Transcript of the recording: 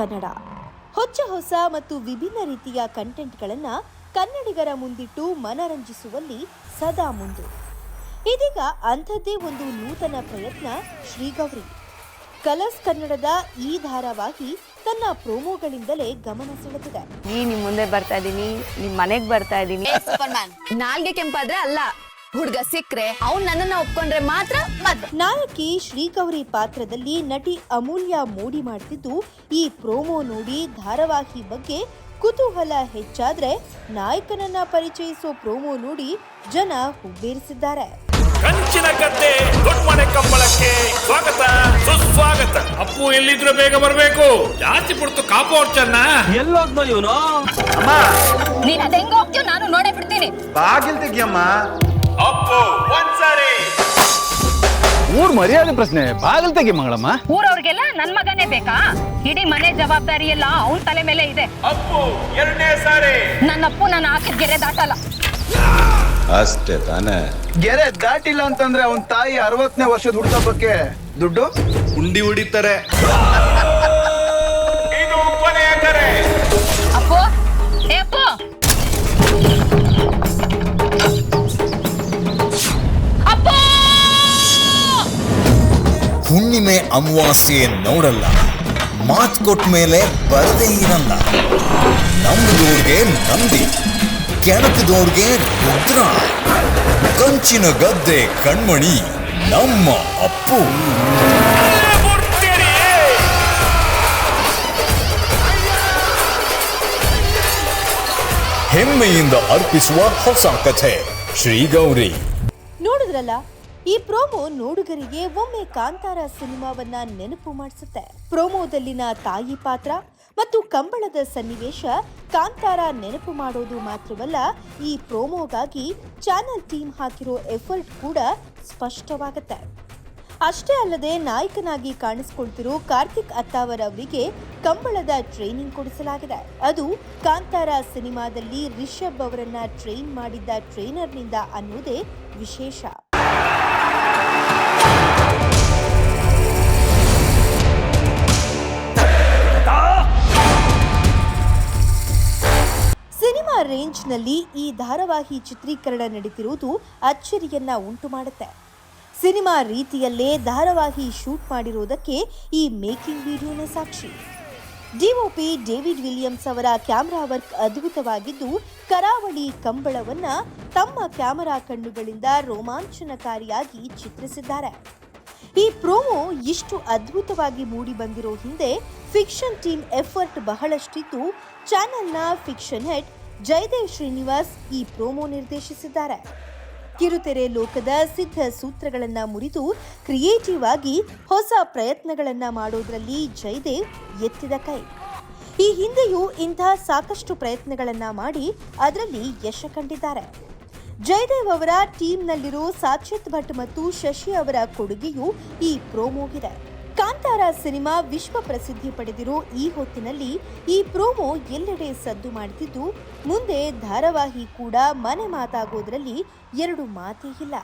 ಕನ್ನಡ. ಹೊಚ್ಚ ಹೊಸ ಮತ್ತು ವಿಭಿನ್ನ ರೀತಿಯ ಕಂಟೆಂಟ್ಗಳನ್ನು ಕನ್ನಡಿಗರ ಮುಂದಿಟ್ಟು ಮನರಂಜಿಸುವಲ್ಲಿ ಸದಾ ಮುಂದು. ಇದೀಗ ಅಂಥದ್ದೇ ಒಂದು ನೂತನ ಪ್ರಯತ್ನ ಶ್ರೀಗೌರಿ ಕಲರ್ಸ್ ಕನ್ನಡದ ಈ ಧಾರಾವಾಹಿ ತನ್ನ ಪ್ರೋಮೋಗಳಿಂದಲೇ ಗಮನ ಸೆಳೆದಿದೆ. ನೀ ನಿಮ್ ಮುಂದೆ ಬರ್ತಾ ಇದ್ದೀನಿ ನಿಮ್ ಮನೆಗ್ ಬರ್ತಾ ಇದ್ದೀನಿ ಮ್ಯಾನ್ ನಾಲ್ಗೆ ಕೆಂಪಾದ್ರೆ ಅಲ್ಲ. ಹುಡ್ಗ ಸಿಕ್ಕರೆ ಅವ್ನ್ ನನ್ನನ್ನ ಒಪ್ಕೊಂಡ್ರೆ ಮಾತ್ರ ಮದ್ವೆ. ನಾಯಕಿ ಶ್ರೀಗೌರಿ ಪಾತ್ರದಲ್ಲಿ ನಟಿ ಅಮೂಲ್ಯ ಮೂಡಿ ಮಾಡ್ತಿದ್ದು ಈ ಪ್ರೋಮೋ ನೋಡಿ ಧಾರಾವಾಹಿ ಬಗ್ಗೆ ಕುತೂಹಲ ಹೆಚ್ಚಾದ್ರೆ ನಾಯಕನನ್ನ ಪರಿಚಯಿಸೋ ಪ್ರೋಮೋ ನೋಡಿ ಜನ ಹುಬ್ಬೇರಿಸಿದ್ದಾರೆ. ಕಂಚಿನ ಗದ್ದೆ ದೊಡ್ಮನೆ ಕಂಬಳಕ್ಕೆ ಸ್ವಾಗತ ಸುಸ್ವಾಗತ. ಅಪ್ಪು ಎಲ್ಲಿದ್ರು ಬೇಗ ಬರಬೇಕು. ಜಾಸ್ತಿ ಪುಡ್ತು ಕಾಪು ಚೆನ್ನ ಎಲ್ಲೋದ್ನೋ ಇವನು? ನೀನ್ ಅದ್ ಹೆಂಗ್ ಹೋಗ್ತೀವ್ ನಾನು ನೋಡೇ ಬಿಡ್ತೀನಿ. ಬಾಗಿಲ್ ತೆಗಿಯಮ್ಮ. ಅಪ್ಪು ಒಂದ್ಸಾರಿ. ಊರ್ ಮರ್ಯಾದೆ ಪ್ರಶ್ನೆ ಬಾಗಿಲ್ ತೆಗಿ ಮಂಗಳಮ್ಮ. ಊರವ್ರಿಗೆಲ್ಲ ನನ್ ಮಗನೇ ಬೇಕಾ? ಇಡೀ ಮನೆ ಜವಾಬ್ದಾರಿ ಎಲ್ಲ ಅವನ್ ತಲೆ ಮೇಲೆ ಇದೆ. ಅಪ್ಪು ಎರಡನೇ ಸಾರಿ. ನನ್ನ ಅಪ್ಪು ನಾನು ಹಾಕಿದ ಗೆರೆ ದಾಟಲ್ಲ. ಅಷ್ಟೇ ತಾನೇ. ಗೆರೆ ದಾಟಿಲ್ಲ ಅಂತಂದ್ರೆ ಅವನ್ ತಾಯಿ ಅರವತ್ತನೇ ವರ್ಷದ ಹುಡುಗಬ್ಬಕ್ಕೆ ದುಡ್ಡು? ಉಂಡಿ ಹೊಡಿತಾರೆ ಹುಣ್ಣಿಮೆ ಅಮಾವಾಸ್ಯೆ ನೋಡಲ್ಲ. ಮಾತ್ ಕೊಟ್ಟ ಮೇಲೆ ಬರದೇ ಇರಲ್ಲ. ನಮ್ಮದೋರ್ಗೆ ನಂಬಿ, ಕೆಣಕದೋರ್ಗೆ ರುದ್ರ. ಕಂಚಿನ ಗದ್ದೆ ಕಣ್ಮಣಿ, ನಮ್ಮ ಅಪ್ಪು. ಹೆಮ್ಮೆಯಿಂದ ಅರ್ಪಿಸುವ ಹೊಸ ಕಥೆ, ಶ್ರೀಗೌರಿ. ನೋಡಿದ್ರಲ್ಲ? ಈ ಪ್ರೋಮೋ ನೋಡುಗರಿಗೆ ಒಮ್ಮೆ ಕಾಂತಾರ ಸಿನಿಮಾವನ್ನ ನೆನಪು ಮಾಡಿಸುತ್ತೆ. ಪ್ರೋಮೋದಲ್ಲಿನ ತಾಯಿ ಪಾತ್ರ ಮತ್ತು ಕಂಬಳದ ಸನ್ನಿವೇಶ ಕಾಂತಾರ ನೆನಪು ಮಾಡೋದು ಮಾತ್ರವಲ್ಲ, ಈ ಪ್ರೋಮೋಗಾಗಿ ಚಾನೆಲ್ ಟೀಮ್ ಹಾಕಿರೋ ಎಫರ್ಟ್ ಕೂಡ ಸ್ಪಷ್ಟವಾಗುತ್ತೆ. ಅಷ್ಟೇ ಅಲ್ಲದೆ ನಾಯಕನಾಗಿ ಕಾಣಿಸಿಕೊಳ್ತಿರೋ ಕಾರ್ತಿಕ್ ಅತ್ತಾವರ್ ಅವರಿಗೆ ಕಂಬಳದ ಟ್ರೈನಿಂಗ್ ಕೊಡಿಸಲಾಗಿದೆ. ಅದು ಕಾಂತಾರ ಸಿನಿಮಾದಲ್ಲಿ ರಿಷಬ್ ಅವರನ್ನ ಟ್ರೈನ್ ಮಾಡಿದ್ದ ಟ್ರೈನರ್ನಿಂದ ಅನ್ನೋದೇ ವಿಶೇಷ. ರೇಂಜ್ನಲ್ಲಿ ಈ ಧಾರಾವಾಹಿ ಚಿತ್ರೀಕರಣ ನಡೀತಿರುವುದು ಅಚ್ಚರಿಯನ್ನ ಉಂಟು ಮಾಡುತ್ತೆ. ಸಿನಿಮಾ ರೀತಿಯಲ್ಲೇ ಧಾರಾವಾಹಿ ಶೂಟ್ ಮಾಡಿರುವುದಕ್ಕೆ ಈ ಮೇಕಿಂಗ್ ವಿಡಿಯೋನೇ ಸಾಕ್ಷಿ. ಡಿಒಪಿ ಡೇವಿಡ್ ವಿಲಿಯಮ್ಸ್ ಅವರ ಕ್ಯಾಮೆರಾ ವರ್ಕ್ ಅದ್ಭುತವಾಗಿದ್ದು, ಕರಾವಳಿ ಕಂಬಳವನ್ನ ತಮ್ಮ ಕ್ಯಾಮೆರಾ ಕಣ್ಣುಗಳಿಂದ ರೋಮಾಂಚನಕಾರಿಯಾಗಿ ಚಿತ್ರಿಸಿದ್ದಾರೆ. ಈ ಪ್ರೋಮೋ ಇಷ್ಟು ಅದ್ಭುತವಾಗಿ ಮೂಡಿ ಬಂದಿರೋ ಹಿಂದೆ ಫಿಕ್ಷನ್ ಟೀಮ್ ಎಫರ್ಟ್ ಬಹಳಷ್ಟಿದ್ದು, ಚಾನೆಲ್ನ ಫಿಕ್ಷನ್ ಹೆಡ್ ಜಯದೇವ್ ಶ್ರೀನಿವಾಸ್ ಈ ಪ್ರೋಮೋ ನಿರ್ದೇಶಿಸಿದ್ದಾರೆ. ಕಿರುತೆರೆ ಲೋಕದ ಸಿದ್ಧ ಸೂತ್ರಗಳನ್ನು ಮುರಿದು ಕ್ರಿಯೇಟಿವ್ ಆಗಿ ಹೊಸ ಪ್ರಯತ್ನಗಳನ್ನು ಮಾಡೋದ್ರಲ್ಲಿ ಜಯದೇವ್ ಎತ್ತಿದ ಕೈ. ಈ ಹಿಂದೆಯೂ ಇಂಥ ಸಾಕಷ್ಟು ಪ್ರಯತ್ನಗಳನ್ನು ಮಾಡಿ ಅದರಲ್ಲಿ ಯಶ ಕಂಡಿದ್ದಾರೆ. ಜಯದೇವ್ ಅವರ ಟೀಮ್ನಲ್ಲಿರೋ ಸಾಚಿತ್ ಭಟ್ ಮತ್ತು ಶಶಿ ಅವರ ಕೊಡುಗೆಯೂ ಈ ಪ್ರೋಮೋಗಿದೆ. ಕಾಂತಾರ ಸಿನಿಮಾ ವಿಶ್ವ ಪ್ರಸಿದ್ಧಿ ಪಡೆದಿರೋ ಈ ಹೊತ್ತಿನಲ್ಲಿ ಈ ಪ್ರೋಮೋ ಎಲ್ಲೆಡೆ ಸದ್ದು ಮಾಡುತ್ತಿದ್ದು ಮುಂದೆ ಧಾರಾವಾಹಿ ಕೂಡ ಮನೆ ಮಾತಾಗೋದ್ರಲ್ಲಿ ಎರಡು ಮಾತೇ ಇಲ್ಲ.